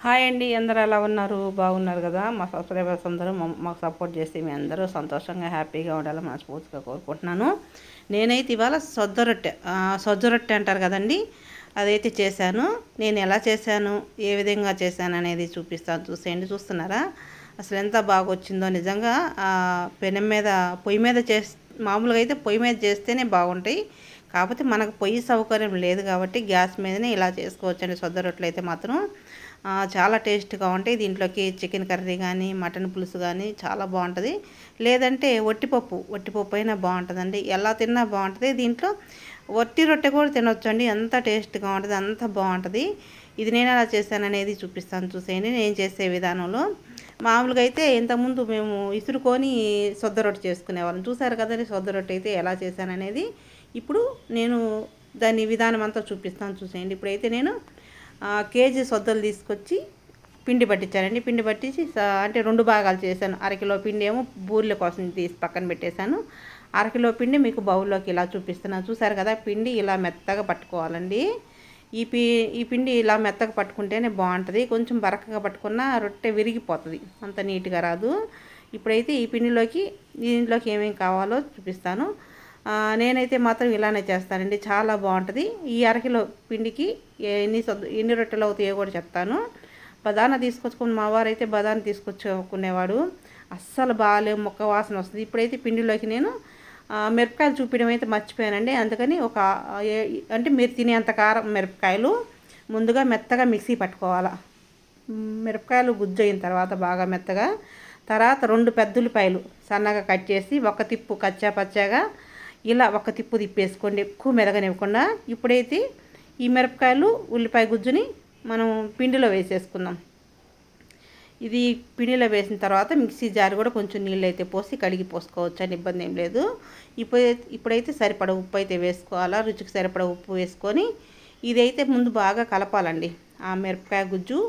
Hi అండి అందరూ ఎలా ఉన్నారు? బాగున్నారు కదా? మా సబ్స్క్రైబర్స్ అందరూ మాకు సపోర్ట్ చేసి మీ అందరూ సంతోషంగా హ్యాపీగా ఉండాలని మనస్ఫూర్తిగా కోరుకుంటున్నాను. నేనైతే ఇవాళ సొద్ద రొట్టె ఆ, రొట్టె అంటారు కదండి అదైతే చేశాను. నేను ఎలా చేశాను ఏ విధంగా చేశాను అనేది చూపిస్తాను. చూసేయండి చూస్తున్నారా? అసలు ఎంత బాగా వచ్చిందో నిజంగా పెనం మీద పొయ్యి మీద చేస్ మామూలుగా అయితే పొయ్యి మీద చేస్తేనే బాగుంటాయి. కాకపోతే మనకు పొయ్యి సౌకర్యం లేదు కాబట్టి గ్యాస్ మీదనే ఇలా చేసుకోవచ్చండి. సొద్ద రొట్టెలు అయితే మాత్రం చాలా టేస్ట్గా ఉంటాయి. దీంట్లోకి చికెన్ కర్రీ కానీ మటన్ పులుసు కానీ చాలా బాగుంటుంది. లేదంటే వట్టిపప్పు వట్టిపప్పు అయినా బాగుంటుందండి. ఎలా తిన్నా బాగుంటుంది. దీంట్లో వట్టి రొట్టె కూడా తినొచ్చండి. ఎంత టేస్ట్గా ఉంటుంది అంత బాగుంటుంది. ఇది నేను ఎలా చేశాననేది చూపిస్తాను చూసేయండి. నేను చేసే విధానంలో మామూలుగా అయితే ఇంతకుముందు మేము ఇసురుకొని సొద్ద రొట్టె చేసుకునేవాళ్ళం. చూసారు కదండి సొద్ద రొట్టె అయితే ఎలా చేశాననేది. ఇప్పుడు నేను దాని విధానం అంతా చూపిస్తాను చూసేయండి. ఇప్పుడైతే నేను కేజీ సొద్దలు తీసుకొచ్చి పిండి పట్టించానండి. పిండి పట్టించి అంటే రెండు భాగాలు చేశాను. అరకిలో పిండి ఏమో బూరెల కోసం తీసి పక్కన పెట్టేశాను. అరకిలో పిండి మీకు బౌల్లోకి ఇలా చూపిస్తున్నాను. చూసారు కదా పిండి ఇలా మెత్తగా పట్టుకోవాలండి. ఈ పి ఈ పిండి ఇలా మెత్తగా పట్టుకుంటేనే బాగుంటుంది. కొంచెం బరకగా పట్టుకున్న రొట్టె విరిగిపోతుంది. అంత నీట్గా రాదు. ఇప్పుడైతే ఈ పిండిలోకి దీంట్లోకి ఏమేమి కావాలో చూపిస్తాను. నేనైతే మాత్రం ఇలానే చేస్తానండి. చాలా బాగుంటుంది. ఈ అరకిలో పిండికి ఎన్ని ఎన్ని రొట్టెలు అవుతాయో కూడా చెప్తాను. బదాన తీసుకొచ్చుకుని మా వారు అయితే బదాన తీసుకొచ్చుకునేవాడు. అస్సలు బాగాలే మొక్క వాసన వస్తుంది. ఇప్పుడైతే పిండిలోకి నేను మిరపకాయలు చూపించడం అయితే మర్చిపోయానండి. అందుకని ఒక ఏ- అంటే మీరు తినేంత కారం మిరపకాయలు ముందుగా మెత్తగా మిక్సీ పట్టుకోవాలా. మిరపకాయలు గుజ్జు అయిన తర్వాత బాగా మెత్తగా తర్వాత రెండు పెద్ద ఉల్లిపాయలు సన్నగా కట్ చేసి ఒక తిప్పు కచ్చా పచ్చాగా ఇలా ఒక తిప్పు తిప్పేసుకోండి. ఎక్కువ మెదగనివ్వకుండా ఇప్పుడైతే ఈ మిరపకాయలు ఉల్లిపాయ గుజ్జుని మనం పిండిలో వేసేసుకుందాం. ఇది పిండిలో వేసిన తర్వాత మిక్సీ జార్ కూడా కొంచెం నీళ్ళు అయితే పోసి కడిగి పోసుకోవచ్చు అని ఇబ్బంది ఏం లేదు. ఇప్పుడు ఇప్పుడైతే సరిపడ ఉప్పు అయితే వేసుకోవాలా. రుచికి సరిపడ ఉప్పు వేసుకొని ఇదైతే ముందు బాగా కలపాలండి. ఆ మిరపకాయ గుజ్జు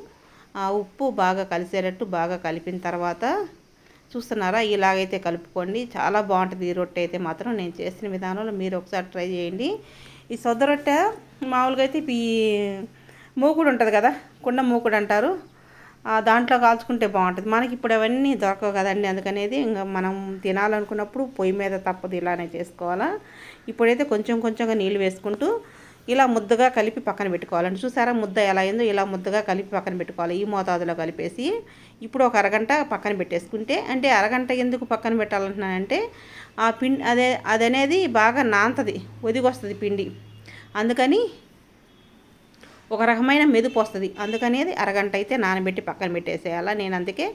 ఆ ఉప్పు బాగా కలిసేటట్టు బాగా కలిపిన తర్వాత చూస్తున్నారా? ఇలాగైతే కలుపుకోండి. చాలా బాగుంటుంది ఈ రొట్టె అయితే మాత్రం. నేను చేసిన విధానంలో మీరు ఒకసారి ట్రై చేయండి. ఈ సొద్ద రొట్టె మామూలుగా అయితే ఈ మూకుడు ఉంటుంది కదా? కుండ మూకుడు అంటారు. దాంట్లో కాల్చుకుంటే బాగుంటుంది. మనకి ఇప్పుడు అవన్నీ దొరకవు కదండి. అందుకనేది ఇంకా మనం తినాలనుకున్నప్పుడు పొయ్యి మీద తప్పదు ఇలానే చేసుకోవాలా. ఇప్పుడైతే కొంచెం కొంచెంగా నీళ్ళు వేసుకుంటూ ఇలా ముద్దగా కలిపి పక్కన పెట్టుకోవాలండి. చూసారా ముద్ద ఎలా అయిందో? ఇలా ముద్దగా కలిపి పక్కన పెట్టుకోవాలి. ఈ మోతాదులో కలిపేసి ఇప్పుడు ఒక అరగంట పక్కన పెట్టేసుకుంటే అంటే అరగంట ఎందుకు పక్కన పెట్టాలంటున్నానంటే ఆ పిండి అదే అదనేది బాగా నాంతది ఒదిగొస్తుంది పిండి. అందుకని ఒక రకమైన మెదుపు వస్తుంది. అందుకనేది అరగంట అయితే నానబెట్టి పక్కన పెట్టేసేయాలా. నేను అందుకే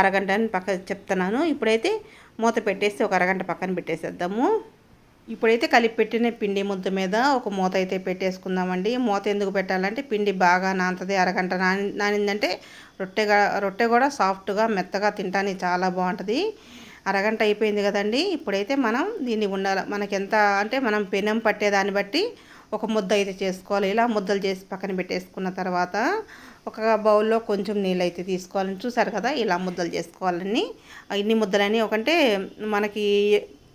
అరగంట అని పక్క చెప్తున్నాను. ఇప్పుడైతే మూత పెట్టేసి ఒక అరగంట పక్కన పెట్టేసేద్దాము. ఇప్పుడైతే కలిపి పెట్టిన పిండి ముద్ద మీద ఒక మూత అయితే పెట్టేసుకుందామండి. మూత ఎందుకు పెట్టాలంటే పిండి బాగా నానుతుంది అరగంట నాని నానిందంటే రొట్టెగా రొట్టె కూడా సాఫ్ట్గా మెత్తగా తింటానికి చాలా బాగుంటుంది. అరగంట అయిపోయింది కదండి. ఇప్పుడైతే మనం దీన్ని ఉండాలి మనకి ఎంత అంటే మనం పెనం పట్టేదాన్ని బట్టి ఒక ముద్ద అయితే చేసుకోవాలి. ఇలా ముద్దలు చేసి పక్కన పెట్టేసుకున్న తర్వాత ఒక బౌల్లో కొంచెం నీళ్ళు అయితే తీసుకోవాలని చూసారు కదా ఇలా ముద్దలు చేసుకోవాలని. ఇన్ని ముద్దలని ఒకంటే మనకి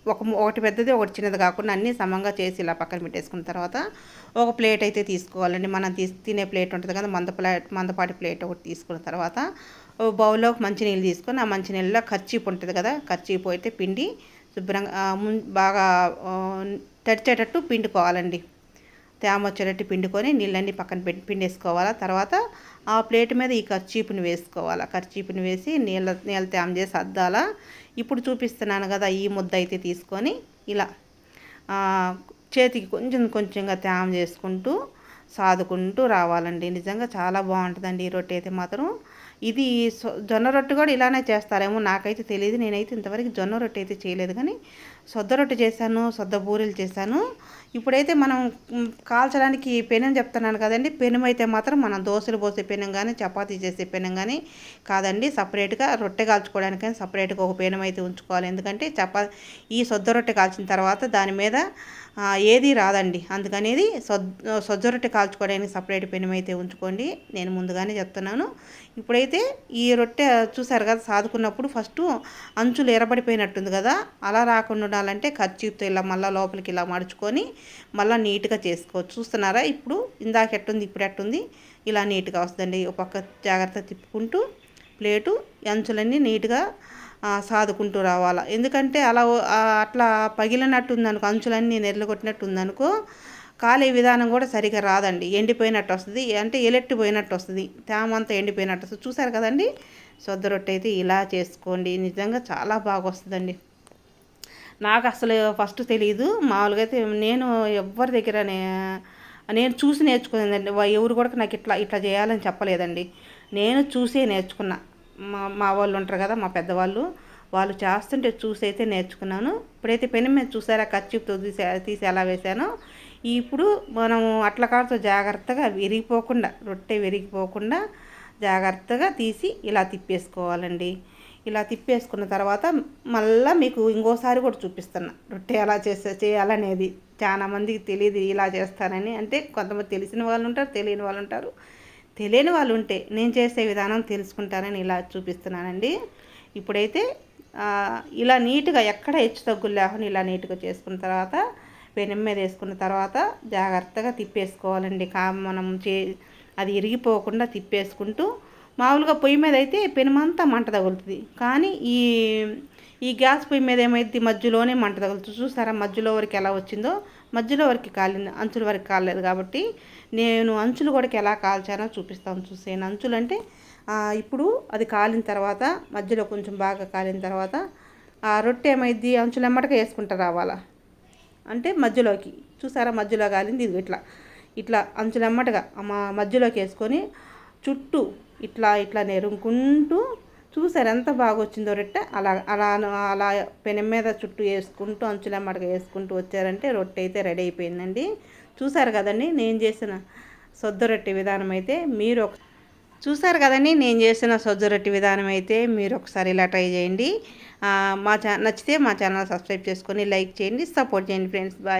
ఒక ఒకటి పెద్దది ఒకటి చిన్నది కాకుండా అన్నీ సమంగా చేసి ఇలా పక్కన పెట్టేసుకున్న తర్వాత ఒక ప్లేట్ అయితే తీసుకోవాలండి. మనం తీసి తినే ప్లేట్ ఉంటుంది కదా మంద ప్లేట్ మందపాటి ప్లేట్ ఒకటి తీసుకున్న తర్వాత బౌల్లో మంచినీళ్ళు తీసుకొని ఆ మంచినీళ్ళలో ఖర్చీపు ఉంటుంది కదా ఖర్చీపు అయితే పిండి శుభ్రంగా ముం- బాగా తడిచేటట్టు పిండుకోవాలండి. తేమ వచ్చేటట్టు పిండుకొని నీళ్ళన్నీ పక్కన పెట్టి పిండేసుకోవాలా. తర్వాత ఆ ప్లేట్ మీద ఈ ఖర్చీపుని వేసుకోవాలా. ఖర్చీపుని వేసి నీళ్ళ నీళ్ళ తేమ చేసి అద్దాలా. ఇప్పుడు చూపిస్తున్నాను కదా ఈ ముద్ద అయితే తీసుకొని ఇలా చేతికి కొంచెం కొంచెంగా తేమ చేసుకుంటూ సాదుకుంటూ రావాలండి. నిజంగా చాలా బాగుంటుందండి ఈ రొట్టె అయితే మాత్రం. ఇది సొ- జొన్న రొట్టె కూడా ఇలానే చేస్తారేమో నాకైతే తెలియదు నేనైతే ఇంతవరకు జొన్న రొట్టె అయితే చేయలేదు కానీ సొద్ద రొట్టె చేశాను సొద్ద బూరెలు చేశాను. ఇప్పుడైతే మనం కాల్చడానికి పెనం చెప్తున్నాను కదండి. పెనం అయితే మాత్రం మనం దోశలు పోసే పెనం కానీ చపాతీ చేసే పెనం కానీ కాదండి. సపరేట్గా రొట్టె కాల్చుకోవడానికి సపరేట్గా ఒక పెనం అయితే ఉంచుకోవాలి. ఎందుకంటే చపా ఈ సొద్ద రొట్టె కాల్చిన తర్వాత దాని మీద ఏది రాదండి. అందుకనేది సొద్ సొజ్జ రొట్టె కాల్చుకోవడానికి సపరేట్ పెనం అయితే ఉంచుకోండి. నేను ముందుగానే చెప్తున్నాను. ఇప్పుడైతే ఈ రొట్టె చూసారు కదా సాదుకున్నప్పుడు ఫస్ట్ అంచులు ఎరబడిపోయినట్టుంది కదా. అలా రాకుండా ఉండాలంటే ఖర్చీతో ఇలా మళ్ళీ లోపలికి ఇలా మడుచుకొని మళ్ళీ నీట్గా చేసుకోవచ్చు. చూస్తున్నారా? ఇప్పుడు ఇందాక ఎట్టుంది ఇప్పుడు ఎట్టుంది? ఇలా నీట్గా వస్తుందండి. ఒక పక్క జాగ్రత్త తిప్పుకుంటూ ప్లేటు అంచులన్నీ నీట్గా సాదుకుంటూ రావాలా. ఎందుకంటే అలా అట్లా పగిలినట్టు ఉందనుకో అంచులన్నీ నెర్లు కొట్టినట్టు ఉందనుకో కాలే విధానం కూడా సరిగా రాదండి. ఎండిపోయినట్టు వస్తుంది. అంటే ఎలెట్టిపోయినట్టు వస్తుంది. తేమ అంతా ఎండిపోయినట్టు వస్తుంది. చూసారు కదండి? సొద్ద రొట్టె అయితే ఇలా చేసుకోండి. నిజంగా చాలా బాగా వస్తుందండి. నాకు అసలు ఫస్ట్ తెలియదు మామూలుగా అయితే నేను ఎవరి దగ్గర నేను చూసి నేర్చుకునేదండి. ఎవరు కూడా నాకు ఇట్లా ఇట్లా చేయాలని చెప్పలేదండి. నేను చూసే నేర్చుకున్నా. మా మా వాళ్ళు ఉంటారు కదా మా పెద్దవాళ్ళు. వాళ్ళు చేస్తుంటే చూసి అయితే నేర్చుకున్నాను. ఇప్పుడైతే పెన్ మీద చూసారా ఖర్చుతో తీసే తీసి ఎలా వేసానో ఇప్పుడు మనం అట్ల కాడుతో జాగ్రత్తగా విరిగిపోకుండా రొట్టె విరిగిపోకుండా జాగ్రత్తగా తీసి ఇలా తిప్పేసుకోవాలండి. ఇలా తిప్పేసుకున్న తర్వాత మళ్ళీ మీకు ఇంకోసారి కూడా చూపిస్తున్నా. రొట్టె ఎలా చేస్తే చేయాలనేది. చాలా మందికి తెలియదు ఇలా చేస్తానని. అంటే కొంతమంది తెలిసిన వాళ్ళు ఉంటారు తెలియని వాళ్ళు ఉంటారు. తెలియని వాళ్ళు ఉంటే నేను చేసే విధానం తెలుసుకుంటానని ఇలా చూపిస్తున్నానండి. ఇప్పుడైతే ఇలా నీట్గా ఎక్కడ హెచ్చు తగ్గులు లేకుండా ఇలా నీట్గా చేసుకున్న తర్వాత పెనం మీద వేసుకున్న తర్వాత జాగ్రత్తగా తిప్పేసుకోవాలండి. కా మనం చే అది ఇరిగిపోకుండా తిప్పేసుకుంటూ మామూలుగా పొయ్యి మీద అయితే పెనుమంతా మంట తగులుతుంది. కానీ ఈ ఈ గ్యాస్ పొయ్యి మీద ఏమైంది మధ్యలోనే మంట తగులుతుంది. చూసారా మధ్యలో వరకు ఎలా వచ్చిందో? మధ్యలో వరకు కాలింది. అంచుల వరకు కాలేదు కాబట్టి నేను అంచులు కూడా ఎలా కాల్చానో చూపిస్తాను చూసేను అంచులు అంటే ఇప్పుడు అది కాలిన తర్వాత మధ్యలో కొంచెం బాగా కాలిన తర్వాత ఆ రొట్టె ఏమైంది అంచులు ఎమ్మటగా వేసుకుంటా రావాలా? అంటే మధ్యలోకి. చూసారా? మధ్యలో కాలింది. ఇది ఇట్లా. ఇట్లా అంచులెమ్మటగా మా మధ్యలోకి వేసుకొని చుట్టూ ఇట్లా ఇట్లా నెరుముకుంటూ చూసారు ఎంత బాగా వచ్చిందో రొట్టె. అలా అలా అలా పెనం మీద చుట్టూ వేసుకుంటూ అంచులెమ్మటగా వేసుకుంటూ వచ్చారంటే రొట్టె అయితే రెడీ అయిపోయిందండి. చూసారు కదండి నేను చేసిన సొద్ద రొట్టె విధానం అయితే మీరు ఒక చూసారు కదండి నేను చేసిన సొజ్జ రొట్టె విధానం అయితే మీరు ఒకసారి ఇలా ట్రై చేయండి. మా ఛా నచ్చితే మా ఛానల్ సబ్స్క్రైబ్ చేసుకొని లైక్ చేయండి సపోర్ట్ చేయండి ఫ్రెండ్స్. బాయ్.